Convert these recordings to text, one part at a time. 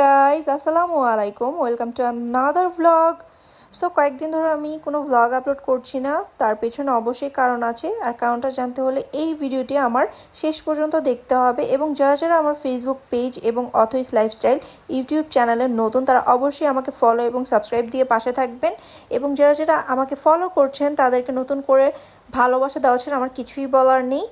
Guys আসসালামু আলাইকুম welcome to another vlog so কয়েকদিন ধরে আমি কোনো ভ্লগ আপলোড করছি না, তার পেছনে অবশ্যই কারণ আছে, আর কারণটা জানতে হলে এই ভিডিওটি আমার শেষ পর্যন্ত দেখতে হবে এবং যারা যারা আমার ফেসবুক পেজ এবং অথইস লাইফস্টাইল ইউটিউব চ্যানেলের নতুন, তারা অবশ্যই আমাকে ফলো এবং সাবস্ক্রাইব দিয়ে পাশে থাকবেন। এবং যারা যারা আমাকে ফলো করছেন, তাদেরকে নতুন করে ভালোবাসা দেওয়া ছাড়া আমার কিছুই বলার নেই।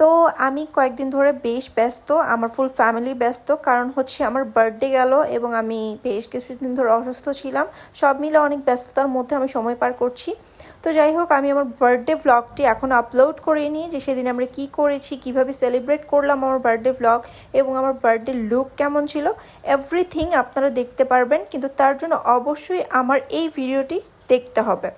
তো আমি কয়েকদিন ধরে বেশ ব্যস্ত, আমার ফুল ফ্যামিলি ব্যস্ত, কারণ হচ্ছে আমার বার্থডে গেল এবং আমি বেশ কিছুদিন ধরে অসুস্থ ছিলাম। সব মিলে অনেক ব্যস্ততার মধ্যে আমি সময় পার করছি। তো যাই হোক, আমি আমার বার্থডে ভ্লগটি এখন আপলোড করে নিই যে সেদিন আমরা কি করেছি, কীভাবে সেলিব্রেট করলাম আমার বার্থডে ভ্লগ এবং আমার বার্থডে লুক কেমন ছিল। এভরিথিং আপনারা দেখতে পারবেন, কিন্তু তার জন্য অবশ্যই আমার এই ভিডিওটি দেখতে হবে।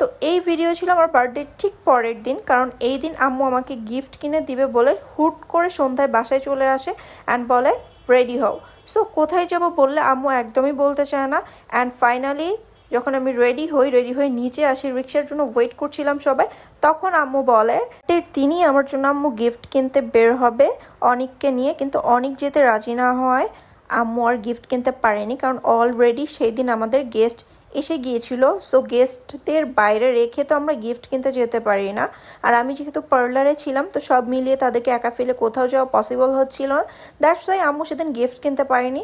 তো এই ভিডিও ছিল আমার বার্থডে ঠিক পরের দিন, কারণ এই দিন আম্মু আমাকে গিফট কিনে দিবে বলে হুট করে সন্ধ্যায় বাসায় চলে আসে অ্যান্ড বলে রেডি হও। সো কোথায় যাব বললে আম্মু একদমই বলতে চায় না অ্যান্ড ফাইনালি যখন আমি রেডি হই রেডি হয়ে নিচে আসি রিক্সার জন্য ওয়েট করছিলাম সবাই, তখন আম্মু বলে "তে তিনি আমার জন্য আম্মু গিফট কিনতে বের হবে, অনিককে নিয়ে। কিন্তু অনিক যেতে রাজি না হয় আম্মু আর গিফট কিনতে পারেনি, কারণ অলরেডি সেই দিন আমাদের গেস্ট এসে গিয়েছিল। সো গেস্টদের বাইরে রেখে তো আমরা গিফট কিনতে যেতে পারি না। আর আমি যেহেতু পার্লারে ছিলাম, তো সব মিলিয়ে তাদেরকে একা ফেলে কোথাও যাওয়া পসিবল হচ্ছিল না। দ্যাটস ওয়াই আম্মু সেদিন গিফট কিনতে পারিনি।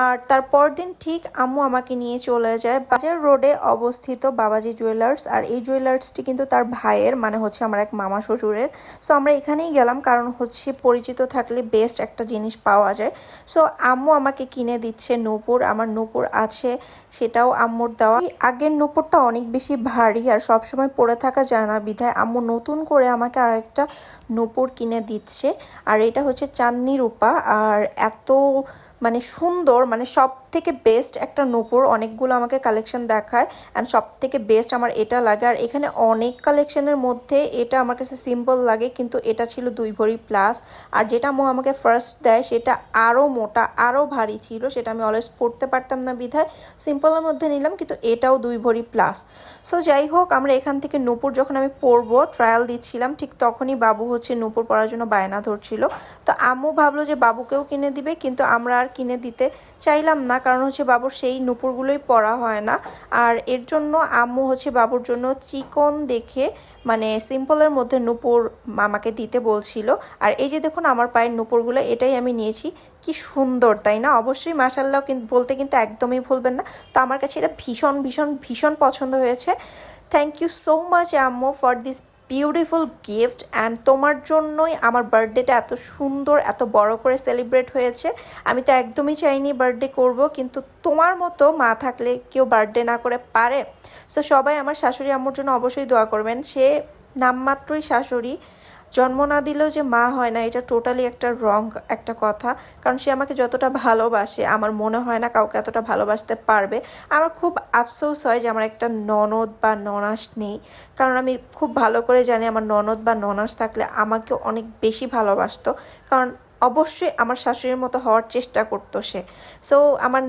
আর তারপর দিন ঠিক আম্মু আমাকে নিয়ে চলে যায়। বাজার রোডে অবস্থিত বাবাজি জুয়েলার্স আর এই জুয়েলার্সটি কিন্তু তার ভাইয়ের মানে হচ্ছে আমার এক মামা শ্বশুরের। সো আমরা এখানেই গেলাম, কারণ হচ্ছে পরিচিত থাকলে বেস্ট একটা জিনিস পাওয়া যায়। সো আম্মু আমাকে কিনে দিচ্ছে নূপুর। আমার নূপুর আছে, সেটাও আম্মুর দেওয়া। আগের নূপুরটা অনেক বেশি ভারী আর সবসময় পরে থাকা যায় না। বিধায় আম্মু নতুন করে আমাকে আর একটা নূপুর কিনে দিচ্ছে। আর এটা হচ্ছে চাঁদনি রূপা। আর এত মানে সুন্দর মানে সব থেকে বেস্ট একটা নূপুর। অনেকগুলো আমাকে কালেকশন দেখায় অ্যান্ড সব থেকে বেস্ট আমার এটা লাগে। আর এখানে অনেক কালেকশনের মধ্যে এটা আমার কাছে সিম্পল লাগে, কিন্তু এটা ছিল দুই ভরি প্লাস আর যেটা মো আমাকে ফার্স্ট দেয়, সেটা আরও মোটা আরও ভারী ছিল, সেটা আমি অলওয়েজ পড়তে পারতাম না বিধায়। সিম্পলের মধ্যে নিলাম, কিন্তু এটাও দুই ভরি প্লাস সো যাই হোক, আমরা এখান থেকে নূপুর যখন আমি পরবো ট্রায়াল দিচ্ছিলাম, ঠিক তখনই বাবু হচ্ছে নূপুর পরার জন্য বায়না ধরছিল। তো আম্মু ভাবলো যে বাবুকেও কিনে দিবে, কিন্তু আমরা আর কিনে দিতে চাইলাম না, কারণ হচ্ছে বাবুর সেই নূপুরগুলোই পরা হয় না। আর এর জন্য আম্মু হচ্ছে বাবুর জন্য চিকন দেখে মানে সিম্পলের মধ্যে নূপুর আমাকে দিতে বলছিল। আর এই যে দেখুন, আমার পায়ের নূপুরগুলো, এটাই আমি নিয়েছি। কি সুন্দর, তাই না? অবশ্যই মাসাল্লাহ কিন্তু বলতে কিন্তু একদমই ভুলবেন না। তো আমার কাছে এটা ভীষণ ভীষণ ভীষণ পছন্দ হয়েছে। থ্যাংক ইউ সো মাচ আম্মু for this beautiful gift and তোমার জন্যই আমার বার্থডেটা এত সুন্দর, এত বড় করে সেলিব্রেট হয়েছে। আমি তো একদমই চাইনি বার্থডে করব, কিন্তু তোমার মতো মা থাকলে কেউ বার্থডে না করে পারে। সো সবাই আমার শাশুড়ি আম্মুর জন্য অবশ্যই দোয়া করবেন। সে নামমাত্রই শাশুড়ি। জন্ম না দিলেও যে মা হয় না, এটা টোটালি একটা রং একটা কথা। কারণ সে আমাকে যতটা ভালোবাসে, আমার মনে হয় না কাউকে এতটা ভালোবাসতে পারবে। আমার খুব আফসোস হয় যে আমার একটা ননদ বা ননাস নেই। কারণ আমি খুব ভালো করে জানি আমার ননদ বা ননাস থাকলে আমাকে অনেক বেশি ভালোবাসতো। কারণ অবশ্যই আমার শাশুড়ির মতো হওয়ার চেষ্টা করতো সে। সো আমার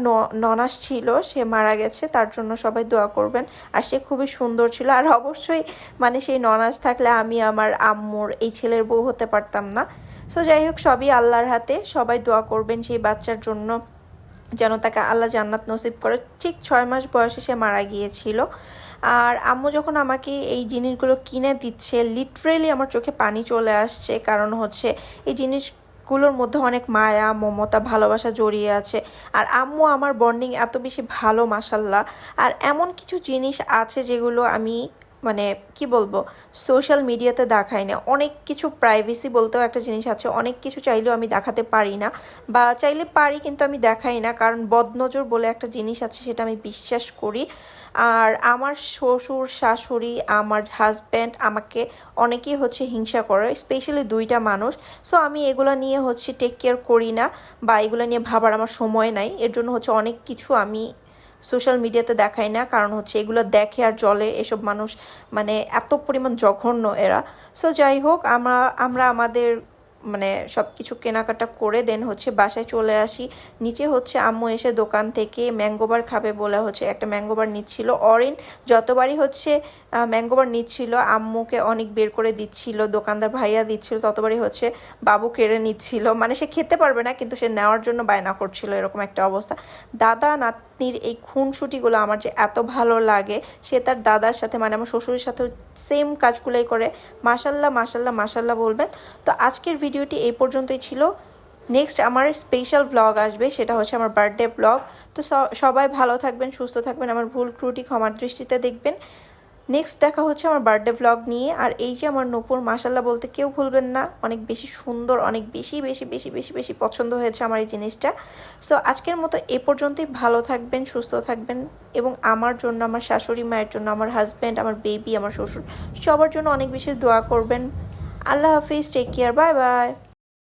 ননাস ছিল, সে মারা গেছে, তার জন্য সবাই দোয়া করবেন। আর সে খুবই সুন্দর ছিল। আর অবশ্যই মানে সেই ননাস থাকলে আমি আমার আম্মুর, এই ছেলের বউ হতে পারতাম না। সো যাই হোক, সবই আল্লাহর হাতে। সবাই দোয়া করবেন সেই বাচ্চার জন্য, যেন তাকে আল্লাহ জান্নাত নসিব করে। ঠিক ছয় মাস বয়সে সে মারা গিয়েছিল। আর আম্মু যখন আমাকে এই জিনিসগুলো কিনে দিচ্ছে লিটারেলি আমার চোখে পানি চলে আসছে। কারণ হচ্ছে, এই জিনিসগুলোর মধ্যে অনেক মায়া, মমতা, ভালোবাসা জড়িয়ে আছে। আর আম্মু আমার বন্ডিং এত বেশি ভালো মাসাল্লাহ আর এমন কিছু জিনিস আছে যেগুলো আমি মানে কি বলব সোশ্যাল মিডিয়াতে দেখাই না। অনেক কিছু প্রাইভেসি বলতেও একটা জিনিস আছে, অনেক কিছু চাইলেও আমি দেখাতে পারি না। বা চাইলে পারি কিন্তু আমি দেখাই না, কারণ বদনজর বলে একটা জিনিস আছে, সেটা আমি বিশ্বাস করি। আর আমার শ্বশুর, শাশুড়ি, আমার হাজব্যান্ড আমাকে অনেকেই হচ্ছে হিংসা করে স্পেশালি দুইটা মানুষ। সো আমি এগুলো নিয়ে হচ্ছে টেক কেয়ার করি না, বা এগুলো নিয়ে ভাবার আমার সময় নাই। এর জন্য হচ্ছে অনেক কিছু আমি সোশ্যাল মিডিয়াতে দেখাই না, কারণ হচ্ছে এগুলো দেখে আর জলে এসব মানুষ মানে এত পরিমাণ জঘন্য এরা। সো যাই হোক, আমরা আমরা আমাদের মানে সব কিছু কেনাকাটা করে দেন হচ্ছে বাসায় চলে আসি। নিচে হচ্ছে আম্মু এসে দোকান থেকে ম্যাঙ্গোবার খাবে বলে হচ্ছে একটা ম্যাঙ্গোবার নিচ্ছিল। অরিন যতবারই হচ্ছে ম্যাঙ্গোবার নিচ্ছিল, আম্মুকে অনেক বের করে দিচ্ছিল, দোকানদার ভাইয়া দিচ্ছিল, ততবারই হচ্ছে বাবু কেড়ে নিচ্ছিল। মানে সে খেতে পারবে না, কিন্তু সে নেওয়ার জন্য বায়না করছিল, এরকম একটা অবস্থা। দাদা নাতনির এই খুনসুটিগুলো আমার যে এত ভালো লাগে, সে তার দাদার সাথে মানে আমার শ্বশুরের সাথে সেম কাজগুলোই করে। মাসাল্লাহ মাসাল্লাহ মাসাল্লাহ বলবেন। তো আজকের ভিডিওটি এই পর্যন্তই ছিল। নেক্সট আমার স্পেশাল ব্লগ আসবে, সেটা হচ্ছে আমার বার্থডে ব্লগ তো সবাই ভালো থাকবেন, সুস্থ থাকবেন, আমার ভুল ত্রুটি ক্ষমার দৃষ্টিতে দেখবেন। নেক্সট দেখা হচ্ছে আমার বার্থডে ব্লগ নিয়ে, আর এই যে আমার নূপুর মাসাল্লাহ বলতে কেউ ভুলবেন না, অনেক বেশি সুন্দর, অনেক বেশি বেশি বেশি বেশি বেশি পছন্দ হয়েছে আমার এই জিনিসটা। সো আজকের মতো এ পর্যন্তই, ভালো থাকবেন, সুস্থ থাকবেন, এবং আমার জন্য, আমার শাশুড়ি মায়ের জন্য, আমার হাজব্যান্ড আমার বেবি আমার শ্বশুর, সবার জন্য অনেক বেশি দোয়া করবেন। আল্লাহ হাফিজ টেক কেয়ার বাই বাই